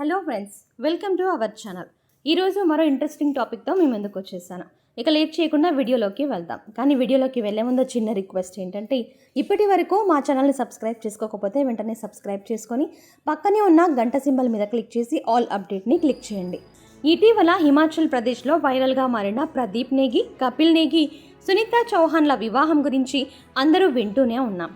Hello friends welcome to our channel. ఈరోజు మరో interesting టాపిక్తో మేము ముందుకు వచ్చేసాను. ఇక లేట్ చేయకుండా వీడియోలోకి వెళ్దాం. కానీ వీడియోలోకి వెళ్ళే ముందు చిన్న రిక్వెస్ట్ ఏంటంటే ఇప్పటి వరకు మా ఛానల్ని సబ్స్క్రైబ్ చేసుకోకపోతే వెంటనే సబ్స్క్రైబ్ చేసుకొని పక్కనే ఉన్న గంట సింబల్ మీద క్లిక్ చేసి ఆల్ అప్డేట్ని క్లిక్ చేయండి. ఇటీవల హిమాచల్ ప్రదేశ్లో వైరల్గా మారిన ప్రదీప్ నేగి కపిల్ నేగి సునీత చౌహాన్ల వివాహం గురించి అందరూ వింటూనే ఉన్నాం.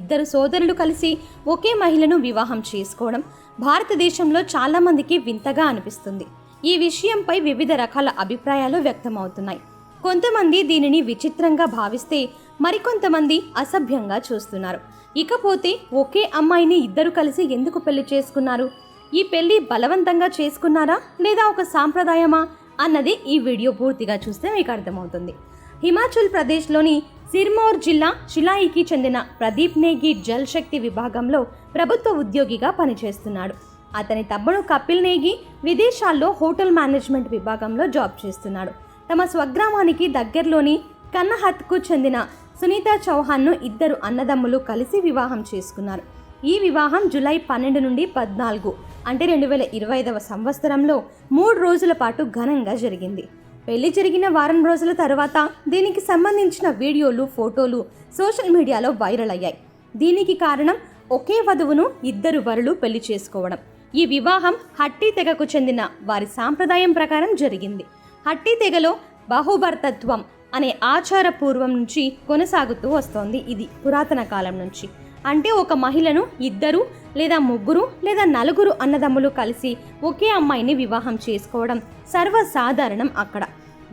ఇద్దరు సోదరులు కలిసి ఒకే మహిళను వివాహం చేసుకోవడం భారతదేశంలో చాలామందికి వింతగా అనిపిస్తుంది. ఈ విషయంపై వివిధ రకాల అభిప్రాయాలు వ్యక్తమవుతున్నాయి. కొంతమంది దీనిని విచిత్రంగా భావిస్తే మరికొంతమంది అసభ్యంగా చూస్తున్నారు. ఇకపోతే ఒకే అమ్మాయిని ఇద్దరు కలిసి ఎందుకు పెళ్ళి చేసుకున్నారు? ఈ పెళ్ళి బలవంతంగా చేసుకున్నారా? లేదా ఒక సాంప్రదాయమా? అన్నది ఈ వీడియో పూర్తిగా చూస్తే మీకు అర్థమవుతుంది. హిమాచల్ ప్రదేశ్లోని సిర్మౌర్ జిల్లా షిలాయికి చెందిన ప్రదీప్ నేగి జల్ శక్తి విభాగంలో ప్రభుత్వ ఉద్యోగిగా పనిచేస్తున్నాడు. అతని తమ్ముడు కపిల్ నేగి విదేశాల్లో హోటల్ మేనేజ్మెంట్ విభాగంలో జాబ్ చేస్తున్నాడు. తమ స్వగ్రామానికి దగ్గరలోని కన్నహత్కు చెందిన సునీత చౌహాన్ను ఇద్దరు అన్నదమ్ములు కలిసి వివాహం చేసుకున్నారు. ఈ వివాహం జూలై పన్నెండు నుండి పద్నాలుగు అంటే రెండు వేల ఇరవై ఐదవ సంవత్సరంలో మూడు రోజుల పాటు ఘనంగా జరిగింది. పెళ్ళి జరిగిన వారం రోజుల తర్వాత దీనికి సంబంధించిన వీడియోలు ఫోటోలు సోషల్ మీడియాలో వైరల్ అయ్యాయి. దీనికి కారణం ఒకే వధువును ఇద్దరు వరులు పెళ్ళి చేసుకోవడం. ఈ వివాహం హట్టి తెగకు చెందిన వారి సాంప్రదాయం ప్రకారం జరిగింది. హట్టి తెగలో బహుభర్తత్వం అనే ఆచార పూర్వం నుంచి కొనసాగుతూ వస్తోంది ఇది పురాతన కాలం నుంచి. అంటే ఒక మహిళను ఇద్దరు లేదా ముగ్గురు లేదా నలుగురు అన్నదమ్ములు కలిసి ఒకే అమ్మాయిని వివాహం చేసుకోవడం సర్వసాధారణం అక్కడ.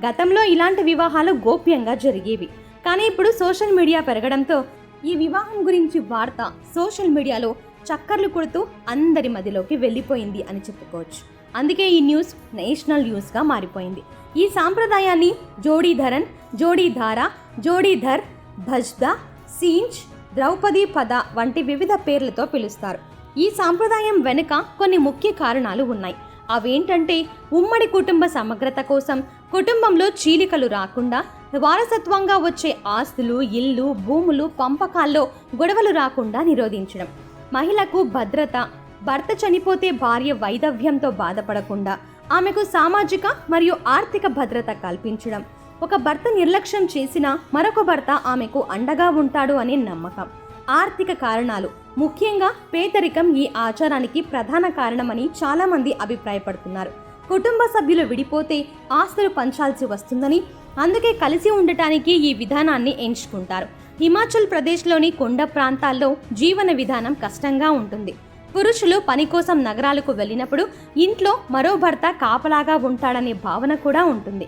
గతంలో ఇలాంటి వివాహాలు గోప్యంగా జరిగేవి. కానీ ఇప్పుడు సోషల్ మీడియా పెరగడంతో ఈ వివాహం గురించి వార్త సోషల్ మీడియాలో చక్కర్లు కొడుతూ అందరి మదిలోకి వెళ్ళిపోయింది అని చెప్పుకోవచ్చు. అందుకే ఈ న్యూస్ నేషనల్ న్యూస్గా మారిపోయింది. ఈ సాంప్రదాయాన్ని జోడీధరన్ జోడీధార జోడీధర్ భజ్దా సీంచ్ ద్రౌపది పద వంటి వివిధ పేర్లతో పిలుస్తారు. ఈ సాంప్రదాయం వెనుక కొన్ని ముఖ్య కారణాలు ఉన్నాయి. అవేంటంటే ఉమ్మడి కుటుంబ సమగ్రత కోసం కుటుంబంలో చీలికలు రాకుండా వారసత్వంగా వచ్చే ఆస్తులు ఇల్లు భూములు పంపకాల్లో గొడవలు రాకుండా నిరోధించడం. మహిళకు భద్రత భర్త చనిపోతే భార్య వైదవ్యంతో బాధపడకుండా ఆమెకు సామాజిక మరియు ఆర్థిక భద్రత కల్పించడం. ఒక భర్త నిర్లక్ష్యం చేసినా మరొక భర్త ఆమెకు అండగా ఉంటాడు అనే నమ్మకం. ఆర్థిక కారణాలు. ముఖ్యంగా పేదరికం ఈ ఆచారానికి ప్రధాన కారణమని చాలామంది అభిప్రాయపడుతున్నారు. కుటుంబ సభ్యులు విడిపోతే ఆస్తులు పంచాల్సి వస్తుందని అందుకే కలిసి ఉండటానికి ఈ విధానాన్ని ఎంచుకుంటారు. హిమాచల్ ప్రదేశ్లోని కొండ ప్రాంతాల్లో జీవన విధానం కష్టంగా ఉంటుంది. పురుషులు పని కోసం నగరాలకు వెళ్ళినప్పుడు ఇంట్లో మరో భర్త కాపలాగా ఉంటాడనే భావన కూడా ఉంటుంది.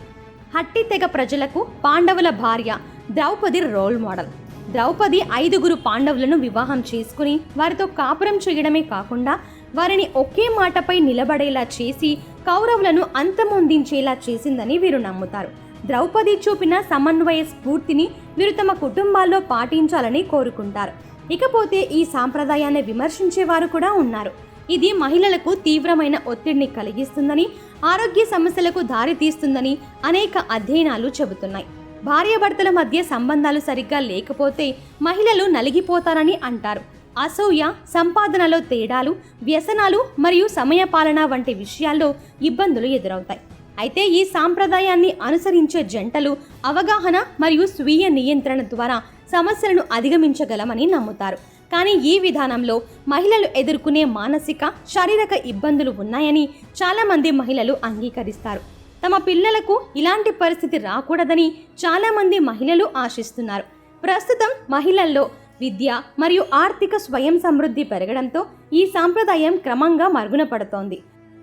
హట్టి తెగ ప్రజలకు పాండవుల భార్య ద్రౌపది రోల్ మోడల్. ద్రౌపది ఐదుగురు పాండవులను వివాహం చేసుకుని వారితో కాపురం చేయడమే కాకుండా వారిని ఒకే మాటపై నిలబడేలా చేసి కౌరవులను అంతమొందించేలా చేసిందని వీరు నమ్ముతారు. ద్రౌపది చూపిన సమన్వయ స్ఫూర్తిని వీరు తమ కుటుంబాల్లో పాటించాలని కోరుకుంటారు. ఇకపోతే ఈ సాంప్రదాయాన్ని విమర్శించేవారు కూడా ఉన్నారు. ఇది మహిళలకు తీవ్రమైన ఒత్తిడిని కలిగిస్తుందని ఆరోగ్య సమస్యలకు దారితీస్తుందని అనేక అధ్యయనాలు చెబుతున్నాయి. భార్యాభర్తల మధ్య సంబంధాలు సరిగ్గా లేకపోతే మహిళలు నలిగిపోతారని అంటారు. అసూయ సంపాదనలో తేడాలు వ్యసనాలు మరియు సమయపాలన వంటి విషయాల్లో ఇబ్బందులు ఎదురవుతాయి. అయితే ఈ సాంప్రదాయాన్ని అనుసరించే జంటలు అవగాహన మరియు స్వీయ నియంత్రణ ద్వారా సమస్యలను అధిగమించగలమని నమ్ముతారు. కానీ ఈ విధానంలో మహిళలు ఎదుర్కొనే మానసిక శారీరక ఇబ్బందులు ఉన్నాయని చాలామంది మహిళలు అంగీకరిస్తారు. తమ పిల్లలకు ఇలాంటి పరిస్థితి రాకూడదని చాలామంది మహిళలు ఆశిస్తున్నారు. ప్రస్తుతం మహిళల్లో విద్య మరియు ఆర్థిక స్వయం సమృద్ధి పెరగడంతో ఈ సాంప్రదాయం క్రమంగా మరుగున పడుతోంది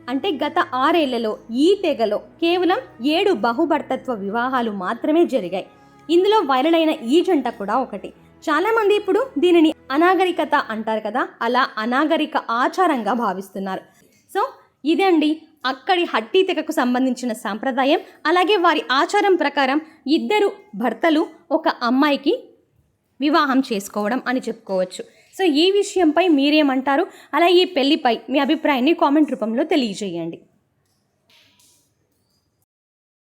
అంటే గత ఆరేళ్ళలో ఈ తెగలో కేవలం ఏడు బహుభర్తత్వ వివాహాలు మాత్రమే జరిగాయి. ఇందులో వైరల్ అయిన ఈ జంట కూడా ఒకటి. చాలామంది ఇప్పుడు దీనిని అనాగరికత అంటారు కదా అలా అనాగరిక ఆచారంగా భావిస్తున్నారు. సో ఇదండి అక్కడి హట్టి తెగకు సంబంధించిన సాంప్రదాయం అలాగే వారి ఆచారం ప్రకారం ఇద్దరు భర్తలు ఒక అమ్మాయికి వివాహం చేసుకోవడం అని చెప్పుకోవచ్చు. సో ఈ విషయంపై మీరేమంటారు? అలా ఈ పెళ్ళిపై మీ అభిప్రాయాన్ని కామెంట్ రూపంలో తెలియజేయండి.